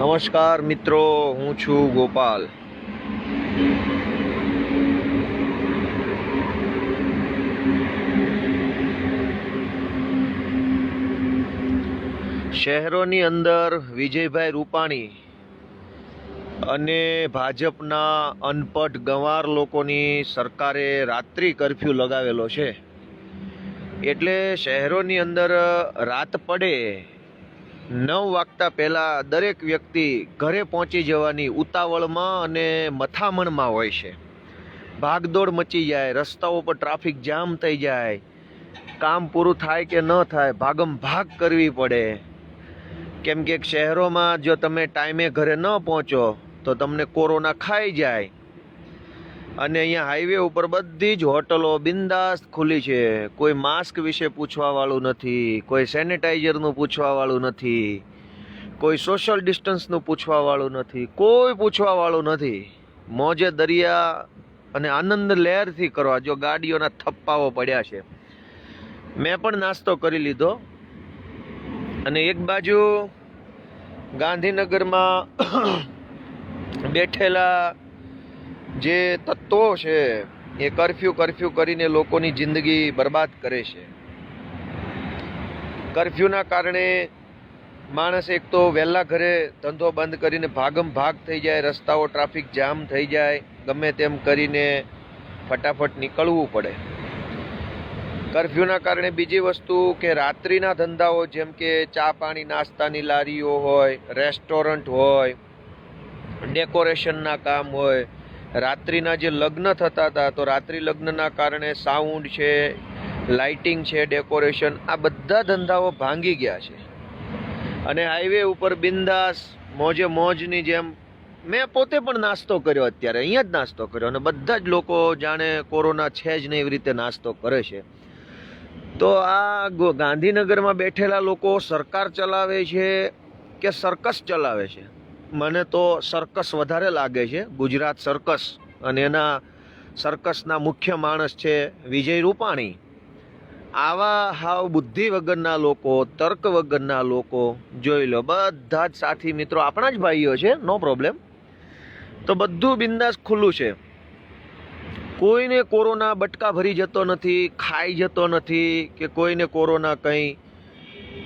નમસ્કાર મિત્રો, હું છું ગોપાલ. શહેરોની અંદર વિજયભાઈ રૂપાણી અને ભાજપના અનપઢ ગંવાર લોકોની સરકારે રાત્રિ કરફ્યુ લગાવેલો છે. એટલે શહેરોની અંદર રાત પડે નવ વાગતા પહેલાં દરેક વ્યક્તિ ઘરે પહોંચી જવાની ઉતાવળમાં અને મથામણમાં હોય છે. ભાગદોડ મચી જાય, રસ્તાઓ પર ટ્રાફિક જામ થઈ જાય, કામ પૂરું થાય કે ન થાય, ભાગમ ભાગ કરવી પડે. કેમ કે શહેરોમાં જો તમે ટાઈમે ઘરે ન પહોંચો, તો તમને કોરોના ખાઈ જાય અને અહીંયા હાઈવે ઉપર બધી જ હોટલો બિંદાસ્ત ખુલ્લી છે. કોઈ માસ્ક વિશે પૂછવા વાળું નથી, કોઈ સેનિટાઈઝરનું પૂછવા વાળું નથી, કોઈ સોશિયલ ડિસ્ટન્સનું પૂછવા વાળું નથી, કોઈ પૂછવા વાળું નથી. મોજે દરિયા અને આનંદ લહેરથી કરવા જો ગાડીઓના થપ્પાઓ પડ્યા છે. મેં પણ નાસ્તો કરી લીધો. અને એક બાજુ ગાંધીનગરમાં બેઠેલા જે તત્વો છે, એ કરફ્યુ કરફ્યુ કરીને લોકોની જિંદગી બરબાદ કરે છે. કરફ્યુના કારણે માણસ એક તો વહેલા ઘરે ધંધો બંધ કરીને ભાગમ ભાગ થઈ જાય, રસ્તાઓ ટ્રાફિક જામ થઈ જાય, ગમે તેમ કરીને ફટાફટ નીકળવું પડે. કરફ્યુના કારણે બીજી વસ્તુ કે રાત્રિના ધંધાઓ જેમ કે ચા પાણી, નાસ્તાની લારીઓ હોય, રેસ્ટોરન્ટ હોય, ડેકોરેશનના કામ હોય રાત્રિના જે લગ્ન થતા હતા, તો રાત્રિ લગ્નના કારણે સાઉન્ડ છે લાઇટિંગ છે ડેકોરેશન આ બધા ધંધાઓ ભાંગી ગયા છે. અને હાઈવે ઉપર બિંદાસ, મોજે મોજની જેમ, મેં પોતે પણ નાસ્તો કર્યો અત્યારે, અહીંયા જ નાસ્તો કર્યો, અને બધા જ લોકો જાણે કોરોના છે જ નહીં એવી રીતે નાસ્તો કરે છે. તો આ ગાંધીનગરમાં બેઠેલા લોકો સરકાર ચલાવે છે કે સર્કસ ચલાવે છે? મને તો સર્કસ વધારે લાગે છે. ગુજરાત સર્કસ અને એના સર્કસના મુખ્ય માણસ છે વિજય રૂપાણી. આવા હાવ બુદ્ધિ વગરના લોકો, તર્ક વગરના લોકો જોઈ લો. બધા જ સાથી મિત્રો, આપણા જ ભાઈઓ છે નો પ્રોબ્લેમ તો બધું બિંદાસ ખુલ્લું છે. કોઈને કોરોના બટકા ભરી જતો નથી, ખાઈ જતો નથી કે કોઈને કોરોના કંઈ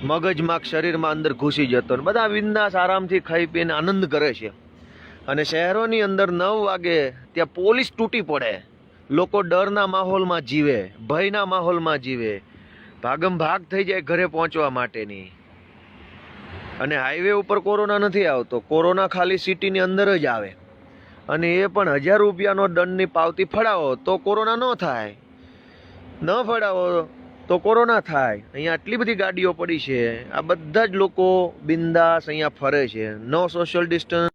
મગજમાં શરીરમાં અંદર ઘૂસી જતો ને બધા વિંદાસ આરામથી ખાઈ પીને આનંદ કરે છે. અને શહેરોની અંદર નવ વાગે ત્યાં પોલીસ તૂટી પડે. લોકો ડરના માહોલમાં જીવે, ભયના માહોલમાં જીવે. ભાગમ ભાગ થઈ જાય ઘરે પહોંચવા માટેની. અને હાઈવે ઉપર કોરોના નથી આવતો. કોરોના ખાલી સિટીની અંદર જ આવે. અને એ પણ હજાર રૂપિયાનો દંડની પાવતી ફડાવો તો કોરોના ન થાય. ન ફડાવો તો કોરોના થાય. અહીંયા આટલી બધી ગાડીઓ પડી છે. આ બધા જ લોકો બિંદાસ અહીંયા ફરે છે. નો સોશિયલ ડિસ્ટન્સ